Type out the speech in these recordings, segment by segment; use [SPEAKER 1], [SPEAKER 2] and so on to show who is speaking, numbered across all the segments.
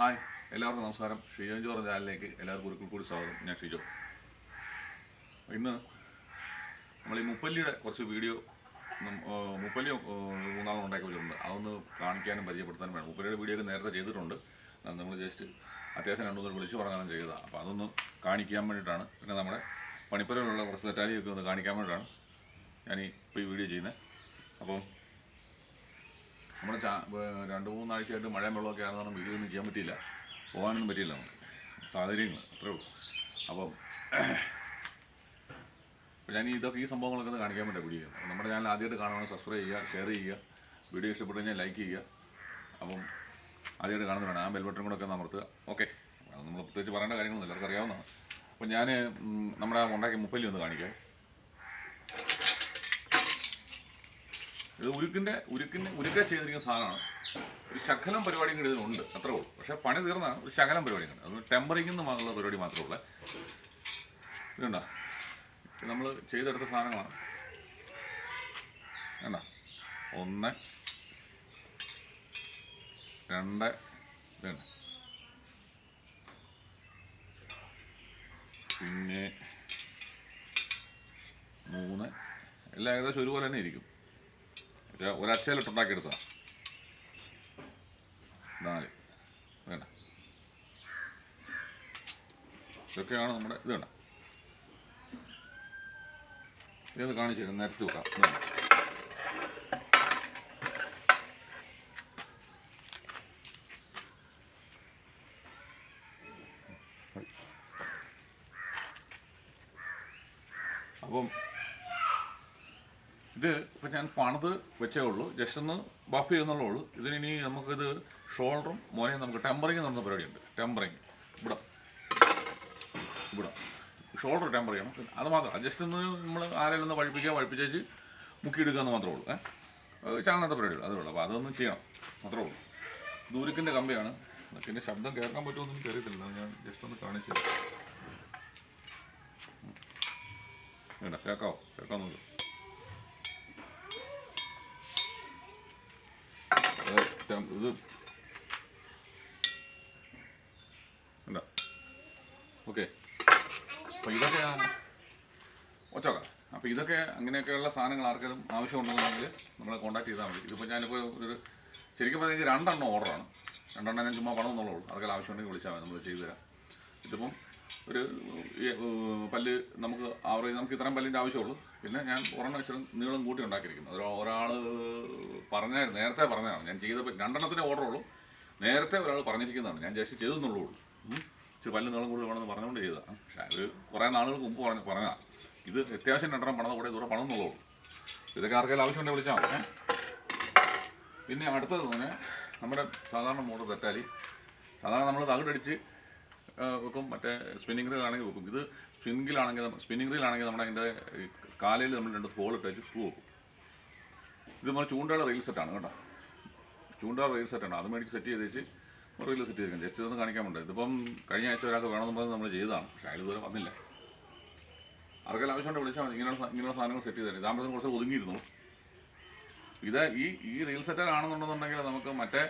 [SPEAKER 1] Hi എല്ലാവർക്കും നമസ്കാരം. Shijo George ചാനലിലേക്ക് എല്ലാവർക്കും ഒരിക്കൽ കൂടി സ്വാഗതം. ഞാൻ ഷിജോ. ഇന്ന് നമ്മൾ ഈ മുപ്പല്ലിയുടെ കുറച്ച് വീഡിയോ മുപ്പല്ലി മൂന്നാളും ഉണ്ടാക്കി വെച്ചിട്ടുണ്ട്. അതൊന്ന് കാണിക്കാനും പരിചയപ്പെടുത്താനും വേണം. മുപ്പല്ലിയുടെ വീഡിയോ ഒക്കെ നേരത്തെ ചെയ്തിട്ടുണ്ട്. നമ്മൾ ജസ്റ്റ് അത്യാവശ്യം രണ്ടു മൂന്ന് വിളിച്ചു പറഞ്ഞാലും ചെയ്തതാണ്. അപ്പോൾ അതൊന്ന് കാണിക്കാൻ വേണ്ടിയിട്ടാണ്. പിന്നെ നമ്മുടെ പണിപ്പുരയിലുള്ള കുറച്ച് തെറ്റാലിയൊക്കെ ഒന്ന് കാണിക്കാൻ വേണ്ടിയിട്ടാണ് ഞാൻ ഇപ്പോൾ ഈ വീഡിയോ ചെയ്യുന്നത്. അപ്പം നമ്മുടെ രണ്ട് മൂന്നാഴ്ചയായിട്ട് മഴയും വെള്ളമൊക്കെ വീഡിയോ ഒന്നും ചെയ്യാൻ പറ്റിയില്ല. പോകാനൊന്നും പറ്റിയില്ല നമുക്ക്. സാഹചര്യങ്ങൾ അത്രേ ഉള്ളൂ. അപ്പം അപ്പോൾ ഞാൻ ഇതൊക്കെ ഈ സംഭവങ്ങളൊക്കെ ഒന്ന് കാണിക്കാൻ വേണ്ടി വീഡിയോ നമ്മുടെ ചാനൽ ആദ്യമായിട്ട് കാണുവാണെങ്കിൽ സബ്സ്ക്രൈബ് ചെയ്യുക ഷെയർ ചെയ്യുക വീഡിയോ ഇഷ്ടപ്പെട്ടു കഴിഞ്ഞാൽ ലൈക്ക് ചെയ്യുക. അപ്പം ആദ്യമായിട്ട് കാണുന്നതാണ് ആ ബെൽ ബട്ടൺ കൂടെ ഒക്കെ അമർത്തുക. ഓക്കെ നമ്മൾ പ്രത്യേകിച്ച് പറയേണ്ട കാര്യങ്ങളൊന്നും എല്ലാവർക്കും അറിയാവുന്നതാണ്. അപ്പം ഞാൻ നമ്മുടെ ഉണ്ടാക്കിയ മുപ്പല്ലി ഒന്ന് കാണിക്കാം. ഇത് ഉരുക്കിന്റെ ഉരുക്കിന്റെ ഉരുക്ക ചെയ്തിരിക്കുന്ന സാധനമാണ്. ഒരു ശകലം പരിപാടിയും കൂടി ഇതിനുണ്ട് അത്രേ ഉള്ളൂ. പക്ഷേ പണി തീർന്നാണ് ഒരു ശകലം പരിപാടിയും കണ്ട് അത് ടെമ്പറിംഗ് എന്ന് മാത്രമുള്ള പരിപാടി മാത്രമേ ഉള്ളൂ. ഇതുണ്ടോ? നമ്മൾ ചെയ്തെടുത്ത സാധനങ്ങളാണ്. വേണ്ട ഒന്ന് രണ്ട് ഇതുണ്ട്. പിന്നെ മൂന്ന് എല്ലാം ഏകദേശം ഒരുപോലെ തന്നെ ഇരിക്കും. ഒരച്ചയിലിട്ട് ഉണ്ടാക്കിയെടുത്തതാണ് നാല്. വേണ്ട. ഇതൊക്കെയാണ് നമ്മുടെ ഇത് വേണ്ട. ഇതൊന്ന് കാണിച്ചു തരാം. നിരത്തി വെക്കാം. അപ്പം ഇത് ഇപ്പം ഞാൻ പണിത് വെച്ചേ ഉള്ളൂ. ജസ്റ്റ് ഒന്ന് ബഫ് ചെയ്യുന്നുള്ളൂ ഉള്ളൂ. ഇതിനി നമുക്കിത് ഷോൾഡറും മോനെയും നമുക്ക് ടെമ്പറിങ് നടന്ന പരിപാടിയുണ്ട്. ടെമ്പറിങ് ഇവിടെ. ഇവിടെ. ഷോൾഡർ ടെമ്പർ ചെയ്യണം അത് മാത്രം. ജസ്റ്റ് ഒന്ന് നമ്മൾ ആരെങ്കിലും ഒന്ന് പഴിപ്പിക്കുക പഴിപ്പിച്ചേച്ച് മുക്കിയെടുക്കുക എന്ന് മാത്രമേ ഉള്ളൂ. ഏഹ് ചാണകത്തെ പരിപാടിയുള്ളൂ. അതേ ഉള്ളൂ. അപ്പോൾ അതൊന്നും ചെയ്യണം. മാത്രമേ ഉള്ളൂ. ദൂരക്കിന്റെ കമ്പിയാണ്. പിന്നെ ശബ്ദം കേൾക്കാൻ പറ്റുമെന്ന് എനിക്ക് അറിയത്തില്ല. ഞാൻ ജസ്റ്റ് ഒന്ന് കാണിച്ചു. വേണ്ട കേൾക്കാവോ? കേൾക്കാൻ നോക്ക് ടെം- ഇത് ഉണ്ടോ ഓക്കെ. അപ്പോൾ ഇതൊക്കെ ഒച്ചോക്കാം അപ്പോൾ ഇതൊക്കെ അങ്ങനെയൊക്കെയുള്ള സാധനങ്ങൾ ആർക്കെങ്കിലും ആവശ്യമുണ്ടെന്നുണ്ടെങ്കിൽ നമ്മളെ കോൺടാക്ട് ചെയ്താൽ മതി. ഇതിപ്പോൾ ഞാനിപ്പോൾ ഒരു ശരിക്കും പറഞ്ഞാൽ രണ്ടെണ്ണം ഓർഡറാണ് രണ്ടെണ്ണം ഞാൻ ചുമ്മാ പണം എന്നുള്ളൂ ആർക്കെല്ലാം ആവശ്യമുണ്ടെങ്കിൽ വിളിച്ചാൽ മതി. നമ്മൾ ചെയ്തു തരാം. ഇതിപ്പം ഒരു പല്ല് നമുക്ക് ആവറേജ് നമുക്ക് ഇത്രയും പല്ലിന്റെ ആവശ്യമുള്ളൂ. പിന്നെ ഞാൻ ഒരെണ്ണം ഇച്ചിരി നീളം കൂട്ടി ഉണ്ടാക്കിയിരിക്കുന്നത് ഒരു ഒരാൾ പറഞ്ഞായിരുന്നു നേരത്തെ പറഞ്ഞതാണ്. ഞാൻ ചെയ്ത രണ്ടെണ്ണത്തിന്റെ ഓർഡർ ഉള്ളൂ. നേരത്തെ ഒരാൾ പറഞ്ഞിരിക്കുന്നതാണ്. ഞാൻ ജസ്റ്റ് ചെയ്തെന്നുള്ളൂ. ഇച്ചിരി പല്ല് നീളം കൂടുതൽ വേണമെന്ന് പറഞ്ഞുകൊണ്ട് ചെയ്തതാണ് പക്ഷേ അത് കുറേ നാളുകൾക്ക് മുമ്പ് പറഞ്ഞു പറഞ്ഞതാണ് ഇത് അത്യാവശ്യം രണ്ടെണ്ണം പണം കൂടെ ദൂരെ പണം എന്നുള്ളൂ ഇതൊക്കെ ആർക്കെങ്കിലും ആവശ്യമുണ്ടെങ്കിൽ വിളിച്ചാൽ മതി. പിന്നെ അടുത്തത് തന്നെ നമ്മുടെ സാധാരണ മോഡ് തെറ്റാലി. സാധാരണ നമ്മൾ തകിടടിച്ച് വെക്കും. മറ്റേ സ്പിന്നിംഗ് റീലാണെങ്കിൽ വെക്കും. ഇത് സ്പിന്നിങ്ങിലാണെങ്കിൽ സ്പിന്നിംഗ് റീലാണെങ്കിൽ നമ്മുടെ അതിന്റെ കാലയിൽ നമ്മൾ രണ്ട് ഹോൾ ഇട്ടേച്ച് സ്ക്രൂ വെക്കും. ഇത് നമ്മൾ ചൂണ്ടയുടെ റീൽ സെറ്റാണ് കേട്ടോ. ചൂണ്ടയുടെ റീൽ സെറ്റാണ് അത് മേടിച്ച് സെറ്റ് ചെയ്ത് വെച്ച് റീൽ സെറ്റ് ചെയ്തിരിക്കും ജസ്റ്റ് ഇതൊന്ന് കാണിക്കാൻ വേണ്ടി. ഇതിപ്പം കഴിഞ്ഞ ആഴ്ച ഒരാൾക്ക് വേണമെന്ന് പറഞ്ഞ് നമ്മൾ ചെയ്തതാണ്. പക്ഷേ അതിൽ ഇതുവരെ വന്നില്ല. ആർക്കെല്ലാം ആവശ്യമുണ്ട് വിളിച്ചാൽ മതി. ഇങ്ങനെയുള്ള ഇങ്ങനെയുള്ള സാധനങ്ങൾ സെറ്റ് ഇതാ ഇതാകുമ്പോഴത്തേക്കും കുറച്ച് ഒതുങ്ങിയിരുന്നു. ഇത് ഈ ഈ റീൽ സെറ്റർ ആണെന്നുണ്ടെന്നുണ്ടെങ്കിൽ നമുക്ക് മറ്റേ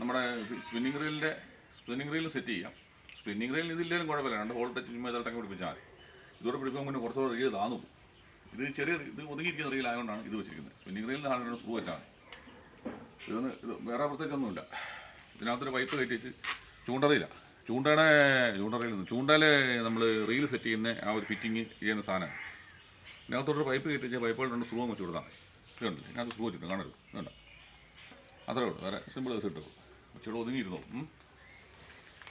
[SPEAKER 1] നമ്മുടെ സ്പിന്നിങ് റീലിന്റെ സ്പിന്നിങ് റീൽ സെറ്റ് ചെയ്യാം. സ്പിന്നിങ് റെയിൽ ഇതില്ലെങ്കിലും കുഴപ്പമില്ല. രണ്ട് ഹോൾ ടച്ച് ചുമ്മാ ഇതെല്ലാം പിടിപ്പിച്ചാൽ മതി. ഇതോടെ പിടിക്കുമ്പോൾ പിന്നെ കുറച്ചുകൂടെ റീൽ താന്നു ഇത് ചെറിയ ഇത് ഒതുങ്ങിയിരിക്കുന്ന റീൽ ആയതുകൊണ്ടാണ് ഇത് വെച്ചിരിക്കുന്നത്. സ്പിന്നിങ് റീലിന്റെ സാധനം സ്ക്രൂ വെച്ചാൽ മതി. ഇതൊന്ന് ഇത് വേറെ പ്രത്യേകിച്ചൊന്നുമില്ല. ഇതിനകത്തൊരു പൈപ്പ് കയറ്റി വെച്ച് ചൂണ്ടറിയില്ല ചൂണ്ടയുടെ ചൂണ്ടറിയിൽ നിന്ന് ചൂണ്ടയിൽ നമ്മൾ റീൽ സെറ്റ് ചെയ്യുന്ന ആ ഒരു ഫിറ്റിങ് ചെയ്യുന്ന സാധനമാണ്. ഇതിനകത്തോട്ടൊരു പൈപ്പ് കയറ്റി വെച്ചാൽ പൈപ്പുകൾ രണ്ട് സ്ക്രൂ വെച്ച് കൊടുത്താൽ മതി. ഇതുണ്ട് ഇതിനകത്ത് സ്ക്രൂ വെച്ചിട്ടുണ്ട്. കാണരുത്. ഇതുണ്ട് അത്രേ ഉള്ളൂ. വേറെ സിമ്പിൾ കേസ് ഇട്ടു ഇച്ചിരി ഒതുങ്ങിയിരുന്നു?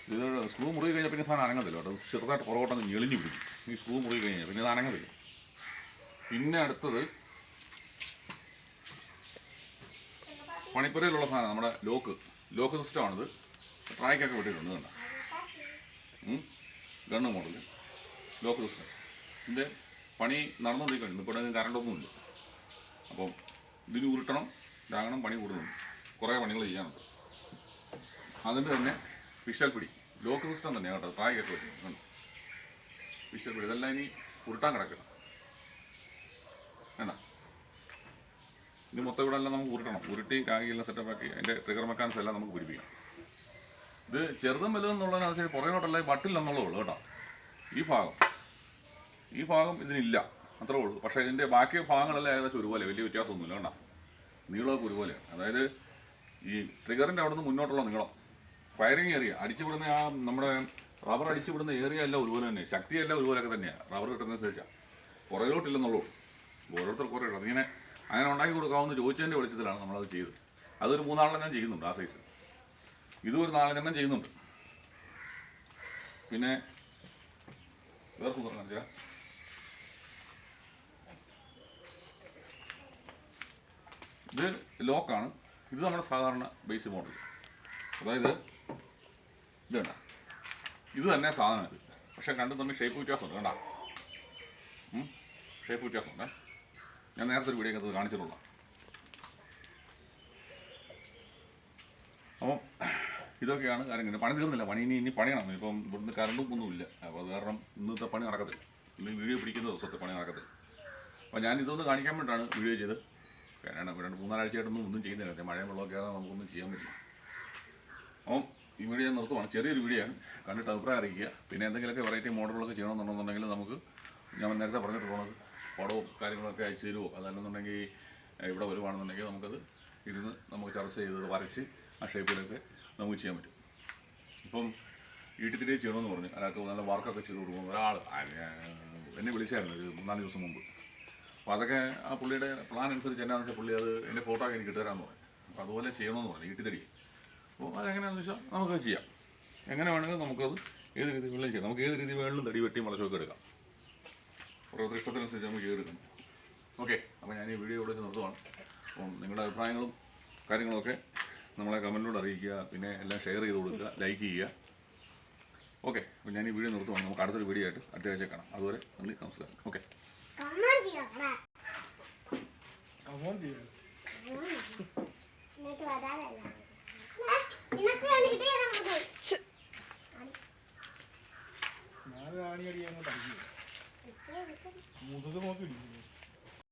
[SPEAKER 1] ഉം. ഇത് സ്ക്രൂ മുറുകി കഴിഞ്ഞാൽ പിന്നെ സാധനം അനങ്ങത്തില്ല കേട്ടോ. ചെറുതായിട്ട് പുറകോട്ടങ്ങ് ഞെളിഞ്ഞു പിടിക്കും. ഈ സ്ക്രൂ മുറുകി കഴിഞ്ഞാൽ പിന്നെ ഇത് അനങ്ങത്തില്ല. പിന്നെ അടുത്തത് പണിപ്പുരയിലുള്ള സാധനം നമ്മുടെ ലോക്ക്. ലോക്ക് സിസ്റ്റമാണിത് ട്രാക്കൊക്കെ വിട്ടിട്ടുണ്ട് കണ്ട? ഗണ്ണ് മോഡൽ ലോക്ക് സിസ്റ്റം ഇതിന്റെ പണി നടന്നുകൊണ്ടിരിക്കുന്നുണ്ട് ഇപ്പോൾ ഇവിടെ കറണ്ടൊന്നുമില്ല അപ്പം ഇതിന് ഉരുട്ടണം ഇതാകണം പണി കൂടുന്നുണ്ട്. കുറേ പണികൾ ചെയ്യാനുണ്ട്. അതിന്റെ തന്നെ ഫിഷൽ പിടി. ലോക്ക് സിസ്റ്റം തന്നെയാണ് കേട്ടോ ട്രാക്കൊക്കെ വെച്ചിട്ടുണ്ട് പിടി ഇതെല്ലാം ഇനി ഉരുട്ടാൻ കിടക്കണം. വേണ്ട ഇത് മൊത്തം ഇവിടെ എല്ലാം നമുക്ക് ഉരുട്ടണം. ഉരുട്ടി സെറ്റപ്പ് ആക്കി അതിന്റെ ട്രിഗർ മെക്കാനിസം എല്ലാം നമുക്ക് പിടിപ്പിക്കാം ഇത് ചെറുതും വലുതും എന്നുള്ളതിനനുസരിച്ച് പുറകിലോട്ടല്ല ബട്ടില്ലെന്നുള്ളേ ഉള്ളൂ കേട്ടോ. ഈ ഭാഗം. ഈ ഭാഗം ഇതിനില്ല. അത്രേ ഉള്ളൂ. പക്ഷേ ഇതിന്റെ ബാക്കി ഭാഗങ്ങളെല്ലാം ഏകദേശം ഒരുപോലെ വലിയ വ്യത്യാസമൊന്നുമില്ല കേട്ടോ. നീളമൊക്കെ ഒരുപോലെയാണ്. അതായത് ഈ ട്രിഗറിന്റെ അവിടെ നിന്ന് മുന്നോട്ടുള്ള നീളം. ഫയറിങ് ഏരിയ അടിച്ചുവിടുന്ന ആ നമ്മുടെ റബ്ബർ അടിച്ചുവിടുന്ന ഏരിയ എല്ലാം ഒരുപോലെ തന്നെ. ശക്തിയെല്ലാം ഒരുപോലെയൊക്കെ തന്നെയാണ് റബ്ബർ കിട്ടുന്നതനുസരിച്ചാണ് പുറകിലോട്ടില്ലെന്നുള്ളൂ. ഓരോരുത്തർക്ക് കുറേ അതിങ്ങനെ അങ്ങനെ ഉണ്ടാക്കി കൊടുക്കാമെന്ന് ചോദിച്ചതിന്റെ വെളിച്ചത്തിലാണ് നമ്മളത് ചെയ്തത്. അതൊരു ഞാൻ ചെയ്യുന്നുണ്ട് ആ സൈസ് ഇതും ഒരു നാലെണ്ണം ചെയ്യുന്നുണ്ട്. പിന്നെ വേറെ സൂത്രം ഇത് ലോക്കാണ് ഇത് നമ്മുടെ സാധാരണ ബേസ് മോഡൽ അതായത് ഇത് ഇത് തന്നെ സാധനം ഇത്. പക്ഷെ കണ്ടും തമ്മിൽ ഷേപ്പ് വ്യത്യാസമുണ്ട് കണ്ട? ഷേപ്പ് വ്യത്യാസമുണ്ട്. ഞാൻ നേരത്തെ ഒരു വീഡിയോ അത് കാണിച്ചിട്ടുള്ള. അപ്പം ഇതൊക്കെയാണ് കാര്യങ്ങൾ. പണി തീർന്നില്ല. പണി ഇനി ഇനി പണിയണം. ഇപ്പം ഇവിടുന്ന് കറണ്ടും ഒന്നുമില്ല. അപ്പോൾ അത് കാരണം ഇന്നത്തെ പണി നടക്കത്തില്ല. ഇന്ന് വീഡിയോ പിടിക്കുന്ന ദിവസത്തെ പണി നടക്കത്തില്ല. അപ്പോൾ ഞാൻ ഇതൊന്ന് കാണിക്കാൻ വേണ്ടിയിട്ടാണ് വീഡിയോ ചെയ്ത് കാരണം രണ്ട് മൂന്നാലാഴ്ചയായിട്ടൊന്നും ഒന്നും ചെയ്യുന്നില്ല. മഴയും വെള്ളമൊക്കെ ആകാതെ നമുക്കൊന്നും ചെയ്യാൻ പറ്റില്ല. അപ്പം ഈ വീഡിയോ ഞാൻ നിർത്തുവാണ്. ചെറിയൊരു വീഡിയോ ആണ്. കണ്ടിട്ട് അഭിപ്രായം അറിയിക്കുക. പിന്നെ എന്തെങ്കിലുമൊക്കെ വെറൈറ്റി മോഡലുകളൊക്കെ ചെയ്യണമെന്നുണ്ടെന്നുണ്ടെങ്കിൽ നമുക്ക് ഞാൻ നേരത്തെ പറഞ്ഞിട്ടുള്ളത് പടവും കാര്യങ്ങളൊക്കെ അയച്ചു തരുമോ? അതല്ലെന്നുണ്ടെങ്കിൽ ഇവിടെ വരുവാണെന്നുണ്ടെങ്കിൽ നമുക്കത് ഇരുന്ന് നമുക്ക് ചർച്ച ചെയ്ത് വരച്ച് ആ ഷേപ്പിലൊക്കെ നമുക്ക് ചെയ്യാൻ പറ്റും. ഇപ്പം വീട്ടിൽ തിരികെ ചെയ്യണമെന്ന് പറഞ്ഞു. അതിനകത്ത് നല്ല വർക്കൊക്കെ ചെയ്ത് കൊടുക്കും ഒരാൾ എന്നെ വിളിച്ചായിരുന്നു ഒരു മൂന്നാൽ ദിവസം മുമ്പ്. അപ്പോൾ അതൊക്കെ ആ പുള്ളിയുടെ പ്ലാൻ അനുസരിച്ച് എന്നാന്ന് വെച്ചാൽ പുള്ളി അത് എന്റെ ഫോട്ടോ എനിക്ക് ഇട്ടുതരാമെന്ന് പറഞ്ഞു. അപ്പോൾ അതുപോലെ ചെയ്യണമെന്ന് പറഞ്ഞു വീട്ടിൽ അപ്പോൾ അതെങ്ങനെയാണെന്ന് വെച്ചാൽ നമുക്ക് ചെയ്യാം. എങ്ങനെ വേണമെങ്കിലും നമുക്കത് ഏത് രീതി വേണമെങ്കിലും ചെയ്യാം. നമുക്ക് ഏത് രീതി വേണമെങ്കിലും തടി വെട്ടി മുളച്ചൊക്കെ എടുക്കാം. ഓരോരുത്തർ ഇഷ്ടത്തിനനുസരിച്ച് നമുക്ക് ചെയ്തെടുക്കാം. ഓക്കെ അപ്പോൾ ഞാൻ ഈ വീഡിയോ ഇവിടെ വെച്ച് നിർത്തുവാണ്. അപ്പം നിങ്ങളുടെ അഭിപ്രായങ്ങളും കാര്യങ്ങളൊക്കെ നമ്മളെ കമന്റിലൂടെ അറിയിക്കുക പിന്നെ എല്ലാം ഷെയർ ചെയ്ത് കൊടുക്കുക ലൈക്ക് ചെയ്യുക. ഓക്കെ അപ്പോൾ ഞാൻ ഈ വീഡിയോ നിർത്തുവാണ്. നമുക്ക് അടുത്തൊരു വീഡിയോ ആയിട്ട് അടുത്ത ആഴ്ച കാണാം. അതുവരെ നന്ദി നമസ്കാരം. ഓക്കെ.
[SPEAKER 2] motor de montpellier.